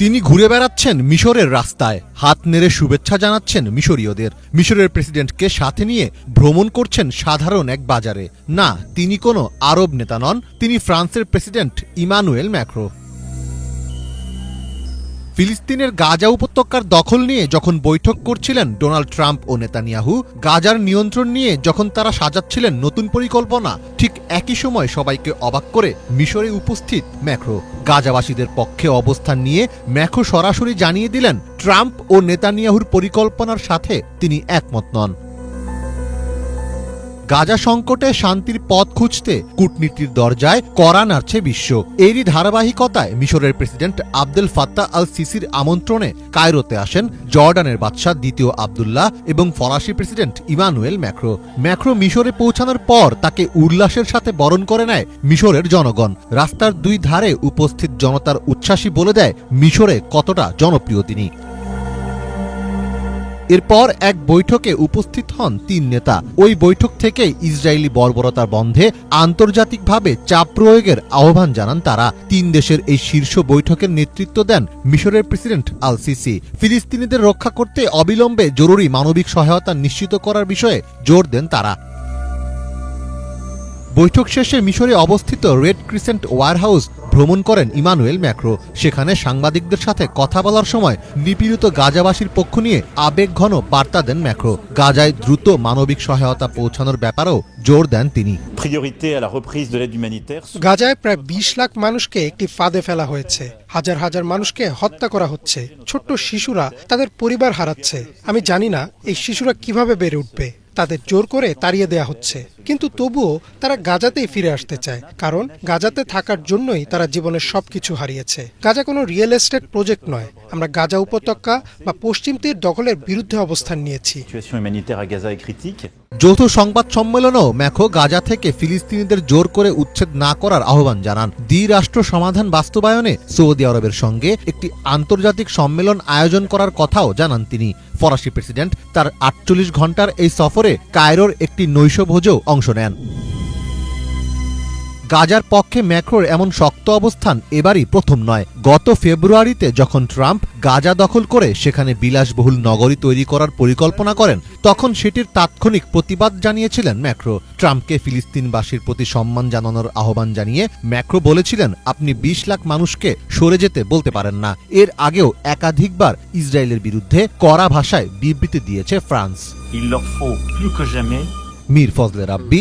তিনি ঘুরে বেড়াচ্ছেন মিশরের রাস্তায়। হাত নেড়ে শুভেচ্ছা জানাচ্ছেন মিশরীয়দের। মিশরের প্রেসিডেন্টকে সাথে নিয়ে ভ্রমণ করছেন সাধারণ এক বাজারে। না, তিনি কোনো আরব নেতা নন, তিনি ফ্রান্সের প্রেসিডেন্ট ইমানুয়েল ম্যাক্রো। ফিলিস্তিনের গাজা উপত্যকার দখল নিয়ে যখন বৈঠক করছিলেন ডোনাল্ড ট্রাম্প ও নেতানিয়াহু, গাজার নিয়ন্ত্রণ নিয়ে যখন তারা সাজাচ্ছিলেন নতুন পরিকল্পনা, ঠিক একই সময় সবাইকে অবাক করে মিশরে উপস্থিত ম্যাক্রো। গাজাবাসীদের পক্ষে অবস্থান নিয়ে ম্যাক্রো সরাসরি জানিয়ে দিলেন, ট্রাম্প ও নেতানিয়াহুর পরিকল্পনার সাথে তিনি একমত নন। গাজা সংকটে শান্তির পথ খুঁজতে কূটনীতির দরজায় কড়া নাড়ছে বিশ্ব। এরই ধারাবাহিকতায় মিশরের প্রেসিডেন্ট আবদেল ফাত্তা আল সিসির আমন্ত্রণে কায়রোতে আসেন জর্ডানের বাদশাহ দ্বিতীয় আবদুল্লাহ এবং ফরাসি প্রেসিডেন্ট ইমানুয়েল ম্যাক্রো। ম্যাক্রো মিশরে পৌঁছানোর পর তাকে উল্লাসের সাথে বরণ করে নেয় মিশরের জনগণ। রাস্তার দুই ধারে উপস্থিত জনতার উচ্ছ্বাসী বলে দেয় মিশরে কতটা জনপ্রিয় তিনি। এরপর এক বৈঠকে উপস্থিত হন তিন নেতা। ওই বৈঠক থেকে ইসরায়েলি বর্বরতার বন্ধে আন্তর্জাতিকভাবে চাপ প্রয়োগের আহ্বান জানান তারা। তিন দেশের এই শীর্ষ বৈঠকের নেতৃত্ব দেন মিশরের প্রেসিডেন্ট আল সিসি ফিলিস্তিনিদের রক্ষা করতে অবিলম্বে জরুরি মানবিক সহায়তা নিশ্চিত করার বিষয়ে জোর দেন তারা। বৈঠক শেষে মিশরে অবস্থিত রেড ক্রিসেন্ট ওয়ারহাউস ভ্রমণ করেন ইমানুয়েল ম্যাক্রো। সেখানে সাংবাদিকদের সাথে কথা বলার সময় নিপীড়িত গাজাবাসীর পক্ষ নিয়ে আবেগঘন বার্তা দেন ম্যাক্রো। গাজায় দ্রুত মানবিক সহায়তা পৌঁছানোর ব্যাপারেও জোর দেন তিনি. গাজায় প্রায় বিশ লাখ মানুষকে একটি ফাঁদে ফেলা হয়েছে। হাজার হাজার মানুষকে হত্যা করা হচ্ছে। ছোট্ট শিশুরা তাদের পরিবার হারাচ্ছে। আমি জানি না এই শিশুরা কীভাবে বেড়ে উঠবে। তাদের জোর করে তাড়িয়ে দেয়া হচ্ছে। কিন্তু তবুও তারা গাজাতেই ফিরে আসতে চায়, কারণ গাজাতে থাকার জন্যই তারা জীবনের সব কিছু হারিয়েছে। গাজা কোনো রিয়েল এস্টেট প্রজেক্ট নয়। আমরা গাজা উপত্যকা বা পশ্চিম তীর দখলের বিরুদ্ধে অবস্থান নিয়েছি। যৌথ সংবাদ সম্মেলনেও ম্যাখো গাজা থেকে ফিলিস্তিনিদের জোর করে উচ্ছেদ না করার আহ্বান জানান। দ্বিরাষ্ট্র সমাধান বাস্তবায়নে সৌদি আরবের সঙ্গে একটি আন্তর্জাতিক সম্মেলন আয়োজন করার কথাও জানান তিনি। ফরাসি প্রেসিডেন্ট তার আটচল্লিশ ঘণ্টার এই সফরে কায়রোর একটি নৈশভোজেও অংশ নেন। গাজার পক্ষে ম্যাক্রোর এমন শক্ত অবস্থান এবারই প্রথম নয়। গত ফেব্রুয়ারিতে যখন ট্রাম্প গাজা দখল করে সেখানে বিলাসবহুল নগরী তৈরি করার পরিকল্পনা করেন তখন সেটির তাৎক্ষণিক প্রতিবাদ জানিয়েছিলেন ম্যাক্রো। ট্রাম্পকে ফিলিস্তিনবাসীর প্রতি সম্মান জানানোর আহ্বান জানিয়ে ম্যাক্রো বলেছিলেন আপনি বিশ লাখ মানুষকে সরে যেতে বলতে পারেন না। এর আগেও একাধিকবার ইসরায়েলের বিরুদ্ধে কড়া ভাষায় বিবৃতি দিয়েছে ফ্রান্স। মীর ফজলে রাব্বি